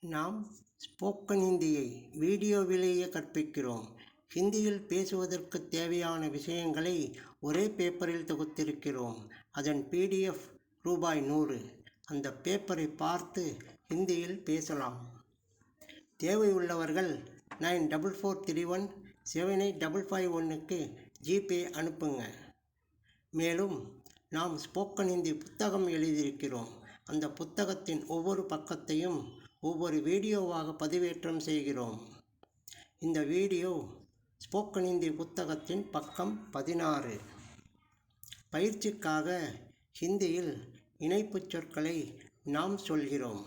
நாம் ஸ்போக்கன் ஹிந்தியை வீடியோவிலேயே கற்பிக்கிறோம். ஹிந்தியில் பேசுவதற்கு தேவையான விஷயங்களை ஒரே பேப்பரில் தொகுத்திருக்கிறோம். அதன் பிடிஎஃப் ரூபாய் நூறு. அந்த பேப்பரை பார்த்து ஹிந்தியில் பேசலாம். தேவையுள்ளவர்கள் nine double four three one seven eight double five ஒன்றுக்கு ஜிபே அனுப்புங்க. மேலும் நாம் ஸ்போக்கன் ஹிந்தி புத்தகம் எழுதியிருக்கிறோம். அந்த புத்தகத்தின் ஒவ்வொரு பக்கத்தையும் ஒவ்வொரு வீடியோவாக பதிவேற்றம் செய்கிறோம். இந்த வீடியோ ஸ்போக்கன் ஹிந்தி புத்தகத்தின் பக்கம் பதினாறு. பயிற்சிக்காக ஹிந்தியில் இணைப்புச் சொற்களை நாம் சொல்கிறோம்.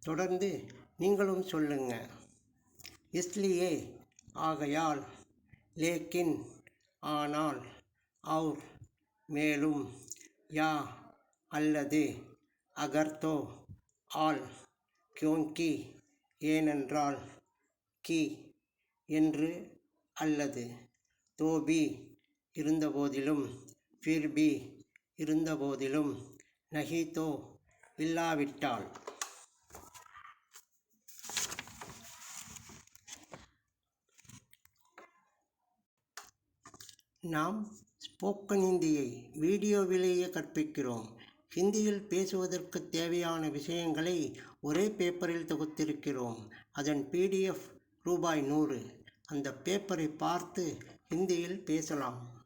தொடர்ந்து நீங்களும் சொல்லுங்க. இஸ்லியே ஆகையால் லேக்கின் ஆனால் அவுர் மேலும் யா அல்லது அகர்தோ ஆல். கியோங்கி ஏனென்றால் கி என்று அல்லது தோபி இருந்தபோதிலும் ஃபிர்பி இருந்தபோதிலும் நஹிதோ இல்லாவிட்டால் நாம் ஸ்போக்கன் ஹிந்தியை வீடியோவிலேயே கற்பிக்கிறோம். ஹிந்தியில் பேசுவதற்கு தேவையான விஷயங்களை ஒரே பேப்பரில் தொகுத்திருக்கிறோம். அதன் பிடிஎஃப் ரூபாய் நூறு. அந்த பேப்பரை பார்த்து ஹிந்தியில் பேசலாம்.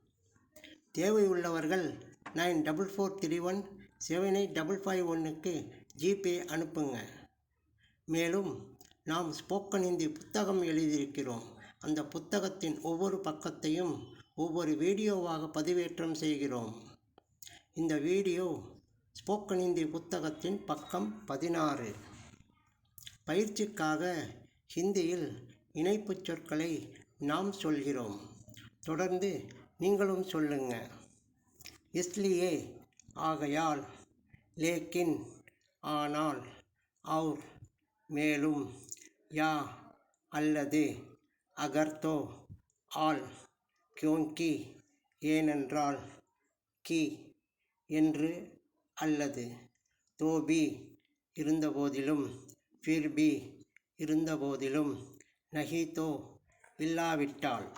தேவையுள்ளவர்கள் nine double four three one seven eight double five ஒன்றுக்கு ஜிபே அனுப்புங்க. மேலும் நாம் ஸ்போக்கன் ஹிந்தி புத்தகம் எழுதியிருக்கிறோம். அந்த புத்தகத்தின் ஒவ்வொரு பக்கத்தையும் ஒவ்வொரு வீடியோவாக பதிவேற்றம் செய்கிறோம். இந்த வீடியோ ஸ்போக்கன் ஹிந்தி புத்தகத்தின் பக்கம் பதினாறு. பயிற்சிக்காக ஹிந்தியில் இணைப்புச் சொற்களை நாம் சொல்கிறோம். தொடர்ந்து நீங்களும் சொல்லுங்க. இஸ்லியே ஆகையால் லேக்கின் ஆனால் அவுர் மேலும் யா அல்லது அகர்தோ ஆல் கியோங்கி ஏனென்றால் கி என்று அல்லது தோபி இருந்தபோதிலும் ஃபிர்பி இருந்தபோதிலும் நஹிதோ இல்லாவிட்டால்.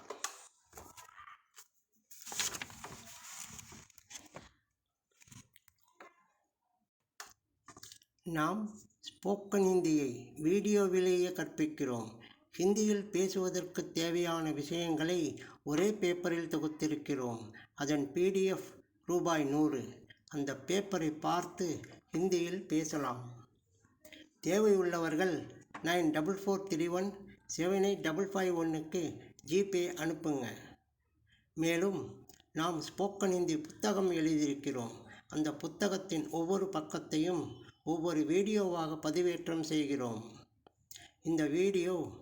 நாம் ஸ்போக்கன் ஹிந்தியை வீடியோவிலேயே கற்பிக்கிறோம். ஹிந்தியில் பேசுவதற்கு தேவையான விஷயங்களை ஒரே பேப்பரில் தொகுத்திருக்கிறோம். அதன் பிடிஎஃப் ரூபாய் நூறு. அந்த பேப்பரை பார்த்து ஹிந்தியில் பேசலாம். தேவையுள்ளவர்கள் nine double four three one seven eight double five ஒன்றுக்கு ஜிபே அனுப்புங்க. மேலும் நாம் ஸ்போக்கன் ஹிந்தி புத்தகம் எழுதியிருக்கிறோம். அந்த புத்தகத்தின் ஒவ்வொரு பக்கத்தையும் ஒவ்வொரு வீடியோவாக பதிவேற்றம் செய்கிறோம். இந்த வீடியோ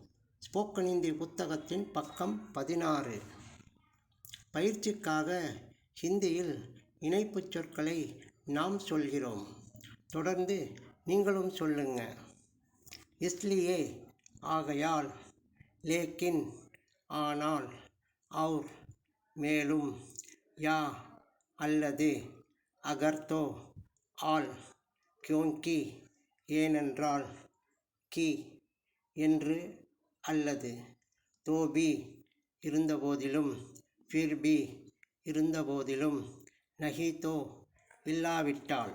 ஸ்போக்கன் ஹிந்தி புத்தகத்தின் பக்கம் பதினாறு. பயிற்சிக்காக ஹிந்தியில் இணைப்புச் சொற்களை நாம் சொல்கிறோம். தொடர்ந்து நீங்களும் சொல்லுங்க. இஸ்லியே ஆகையால் லேக்கின் ஆனால் அவுர் மேலும் யா அல்லது அகர்தோ ஆல் கியோங்கி ஏனென்றால் கி என்று அல்லது தோபி இருந்தபோதிலும் ஃபிர்பி இருந்தபோதிலும் நஹிதோ இல்லாவிட்டால்